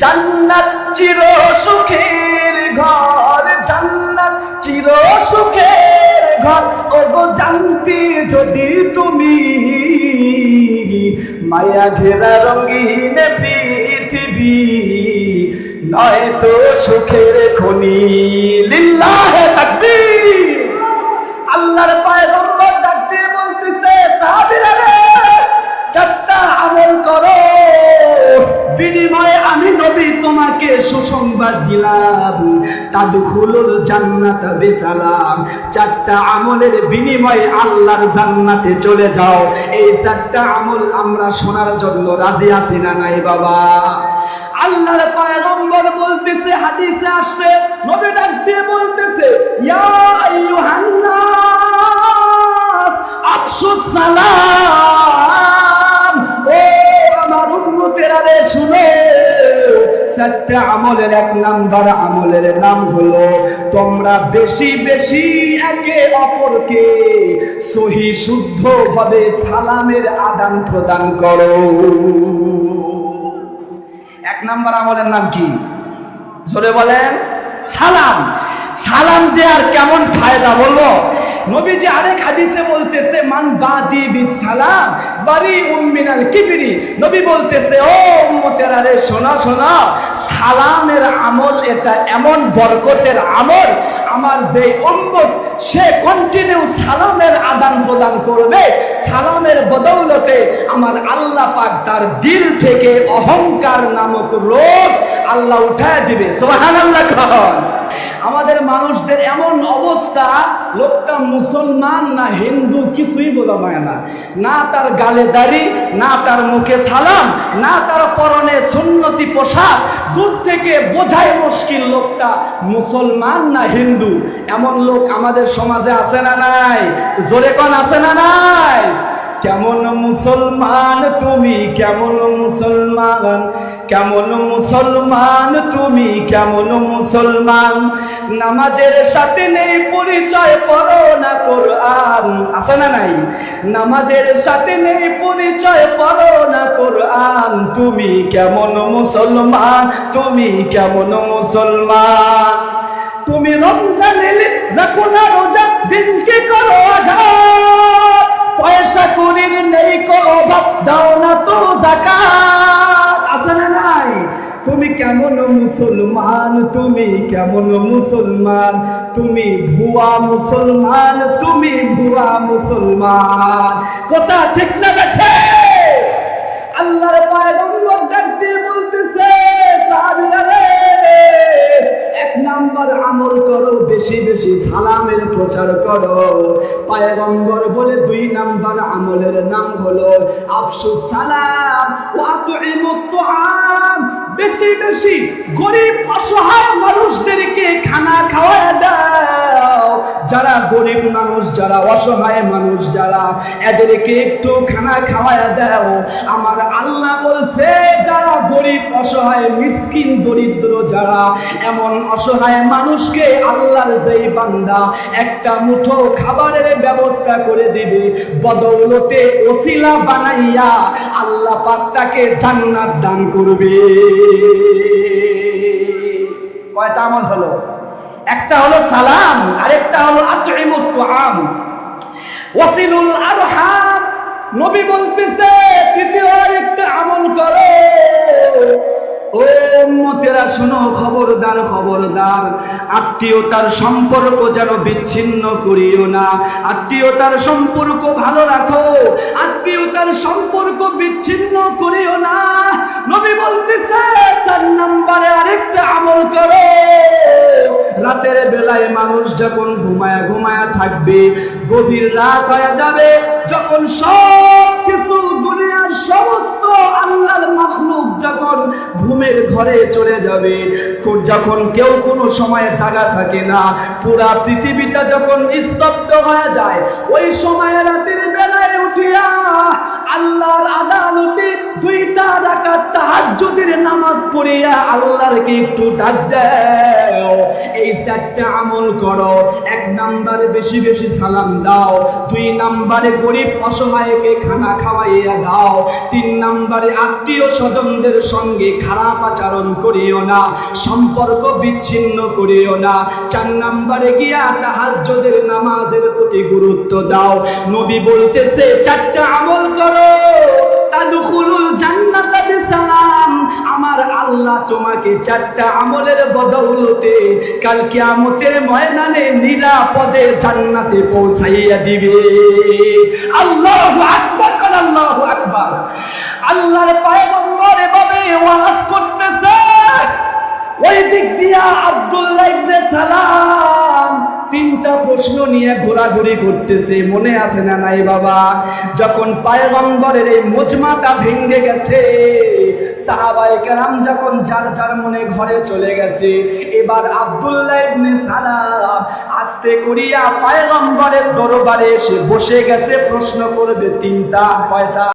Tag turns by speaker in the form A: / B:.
A: জান্নাত চির সুখের ঘর, জান্নাত চির সুখের ঘর। ও গো জানতে, যদি তুমি মায়া ঘেরা রঙিন পৃথিবী নয় তো সুখের খনি, লিল্লাহে তাকবীর। আল্লাহর পায়গম্বর তোমাকে সুসংবাদ দিলাম। তাদখুলুল জান্নাত বিসালাম। চারটা আমলের বিনিময়ে আল্লাহর জান্নাতে চলে যাও। এই চারটা আমল আমরা শোনার জন্য রাজি আছি না নাই, বাবা? আল্লাহর পয়গম্বর বলতেছে, হাদিসে আসছে, নবী ডাক দিয়ে বলতেছে, ইয়া আইয়ুহান নাস, আফসুস সালাম চারটা আমলের এক নাম্বার, আমলের নাম হলো তোমরা বেশি বেশি একে অপরকে সহি শুদ্ধ ভাবে সালামের আদান প্রদান করো। এক নাম্বার আমলের নাম কি? জোরে বলেন, সালাম। সালাম দেওয়ার কেমন ফায়দা বলব? নবীজি আরেক হাদিসে বলতেছে, মান বাদি বিসালাম বারি উম্মিনাল কিবরি। নবী বলতেছে, ও উম্মতেরা রে শোনা শোনা, সালামের আমল এটা এমন বরকতের আমল, আমার যে উম্মত, সে কন্টিনিউ সালামের আদান প্রদান করবে, সালামের বদৌলতে আমার আল্লাহ পাক তার দিল থেকে অহংকার নামক রোগ আল্লাহ উঠায় দিবে। সোহান আল্লাহ আমাদের মানুষদের এমন অবস্থা, লোকটা মুসলমান না হিন্দু কিছুই বোঝা যায় না। না তার গালে দাড়ি, না তার মুখে সালাম, না তার পরনে সুন্নতি পোশাক, দূর থেকে বোঝাই মুশকিল লোকটা মুসলমান না হিন্দু। এমন লোক আমাদের সমাজে আছে না নাই? জোরে কন, আছে না নাই? কেমন মুসলমান তুমি? কেমন মুসলমান? কেমন মুসলমান তুমি? কেমন মুসলমান? নামাজের সাথে নেই পরিচয়, পড়ো না কোরআন। আছে না নাই? নামাজের সাথে নেই পরিচয়, পড়ো না কোরআন। তুমি কেমন মুসলমান? তুমি কেমন মুসলমান? তুমি রমজান রাখো না রোজা দিনকে করো কেমন মুসলমান? তুমি কেমন মুসলমান? তুমি ভুয়া মুসলমান? তুমি ভুয়া মুসলমান? কথা ঠিক না গেছে আল্লাহর পয়গম্বর ডাক বলতেছে, সাহাবীরা রে, এক নাম্বার আমল করো, বেশি বেশি সালামের প্রচার করো। পায়গম্বর বলে, দুই নাম্বার আমলের নাম হলো, আফসুস সালাম ওয়া তুইমুত তুআম। বেশি বেশি গরিব অসহায় মানুষদেরকে খানা খাওয়া দাও। যারা গরিব মানুষ, যারা অসহায় মানুষ, যারা এদেরকে একটু খানা খাওয়ায় দাও। আমার আল্লাহ বলছে, যারা গরিব, অসহায়, মিসকিন, দরিদ্র, যারা এমন অসহায় মানুষকে আল্লাহর যেই বান্দা একটা মুঠো খাবারের ব্যবস্থা করে দিবে, বদৌলতে ওসিলা বানাইয়া আল্লাহ পাকটাকে জান্নাত দান করবে। কয়টা আমল হলো? একটা হলো সালাম, আরেকটা হলো ওয়াসিলুল আরহাম, নবী বলতেছে, তৃতীয় আরেকটা আমল করো। ও শোনো, খবরদার খবরদার। আত্মীয়তার সম্পর্ক যেন বিচ্ছিন্ন করিও না। আত্মীয়তার সম্পর্ক ভালো রাখো। আত্মীয়তার সম্পর্ক বিচ্ছিন্ন করিও না। নবী বলতেছে, চার নম্বরে আরেকটা বেলায় মানুষ যখন ঘুমায়া ঘুমায়া থাকবে, গভীর রাত হয়ে যাবে, যখন সব কিছু দুনিয়ার সমস্ত আল্লাহর মাখলুক যখন ঘুমের ঘরে চলে যাবে যখন কেউ কোনো সময় জাগা থাকে না, পুরা পৃথিবীটা যখন নিস্তব্ধ হয়ে যায়, ওই সময় তাহাজ্জুদের নামাজ পড়িয়া একটু ডাক দাও। এই চারটা আমল করো। এক নাম্বারে বেশি বেশি সালাম দাও। দুই নাম্বারে গরিব অসহায়কে খানা খাওয়াইয়া দাও। তিন নাম্বারে আত্মীয় স্বজনদের সঙ্গে খারাপ আচরণ করিও না, সম্পর্ক বিচ্ছিন্ন করিও না। চার নাম্বারে গিয়া তাহাজ্জুদের নামাজের প্রতি গুরুত্ব দাও। নবী বলতেছে, চারটা আমল করো। তাদখুলুল তোমাকে চারটা আমলের বদৌলতে কাল কিয়ামতের ময়দানে নিরাপদে জান্নাতে পৌঁছাইয়া দিবে। আল্লাহু আকবার, কোন আল্লাহু আকবার। আল্লাহর পয়গম্বর এভাবে ওয়াজ করতেছে। ওই দিক দিয়া আব্দুল্লাহ ইবনে সালাম তিনটা প্রশ্ন নিয়ে ঘোরাঘুরি করতেছে। মনে আছে না নাই বাবা? যখন পায়গম্বরের এই মুজমাটা ভেঙে গেছে সাহাবাই কেরাম যখন যার যার মনে ঘরে চলে গেছে, এবার আব্দুল্লাহ ইবনে সালাম আস্তে করিয়া পায়গম্বরের দরবারে এসে বসে গেছে, প্রশ্ন করবে তিনটা, কয়টা?